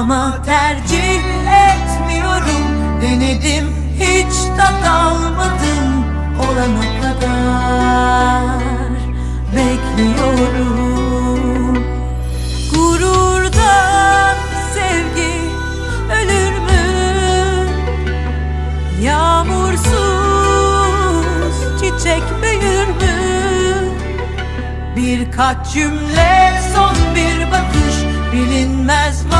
Ama tercih etmiyorum Denedim hiç tat almadım Olana kadar Bekliyorum Gururdan sevgi ölür mü? Yağmursuz çiçek büyür mü? Birkaç cümle son bir bakış Bilinmez maceralara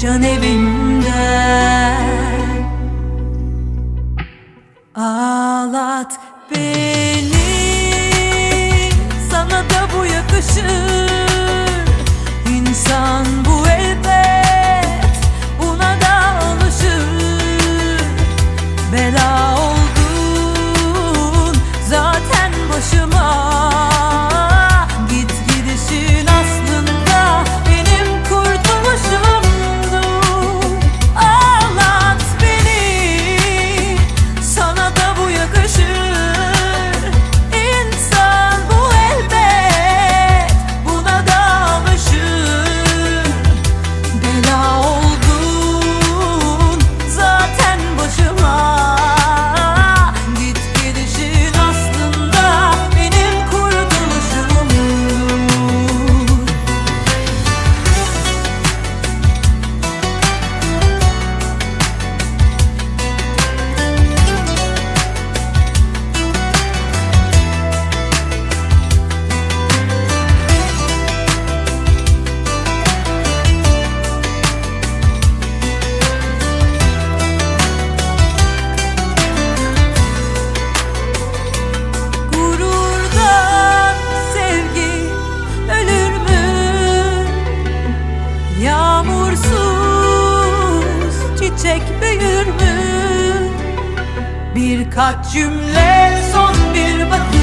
Can evimden. Ağlat beni Yağmursuz çiçek büyür mü? Birkaç cümle son bir bakış